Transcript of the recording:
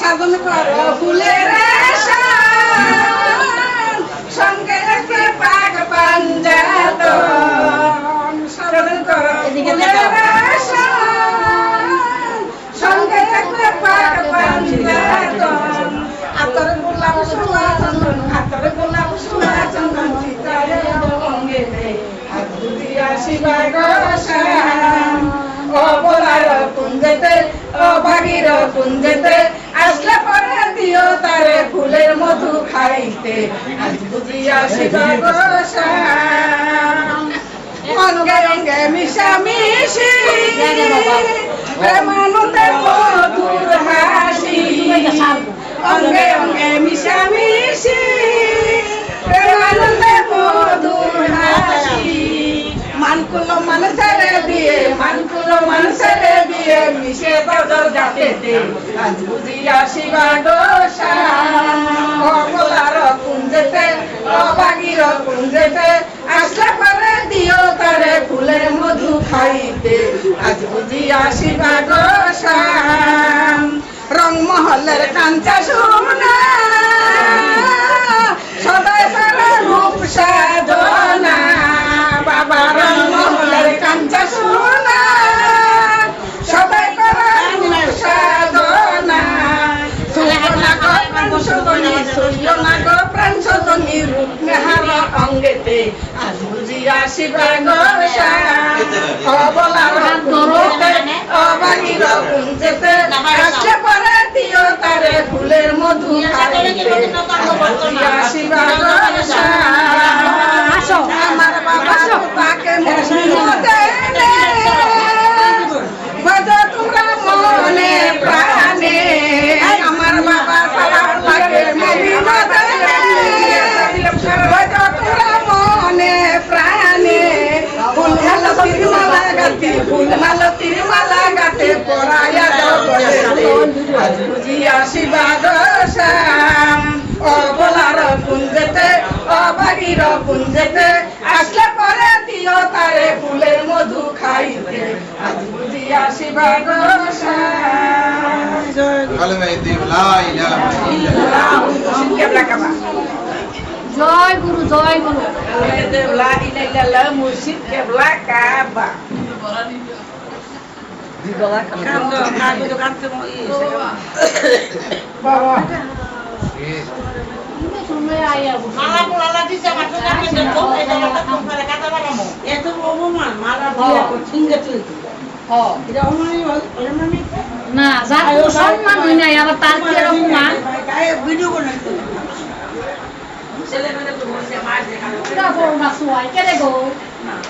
সাধন করো ফুলের সঙ্গে পাক পাঞ্জাতন। সাধন করো সঙ্গে পাক পাঞ্জাতন। আতর গোলাপ সোয়া চন্দন আতর গোলাপ সোয়া চন্দন চিতারে অঙ্গে হাত দুটিয়া শিবায় কুঞ্জেতে আসলে পরে দিও তারে ফুলের মধু খাইতে। আজ বুঝিয়া শিবায় গোসাম অঙ্গে অঙ্গে মিশা মিশি মধুর হাসি মিশে যাতে আজ বুঝিয়া শিবা দোষা। কুঞ্জেতে অবাগির বাগির কুঞ্জেতে আসলে পরে দিও তারে ফুলের মধু খাইতে। আজ বুঝিয়া শিবা দোষা। রংমহলের কাঞ্চা সোনা শোধনী সূর্য নাগ প্রাণ শোধনী রূপ নেহার অঙ্গেতে আজ বুঝি আসিবা গোসা তিরমালা গাতে ফুল ভালো তিরমালা গাতে পরায়া জগতে আজ বুঝিয়া শিবা দশাম অবলার কুঞ্জেতে অবাগির কুঞ্জেতে আসলে পরে দিও তারে ফুলের মধু খাইতে। আজ বুঝিয়া শিবা দশাম কালেমা দিব লা ইলাহা ইল্লাল্লাহ। কেবলা কাবা জয় গুরু জয় গুরু মুর্শিদ কেবলা কাবা না হ্যাঁ না সম্মান হয় নাই আবার তার কি এরকম মান ভিডিও করে Ikaw, Borma Suway, can I go? Na.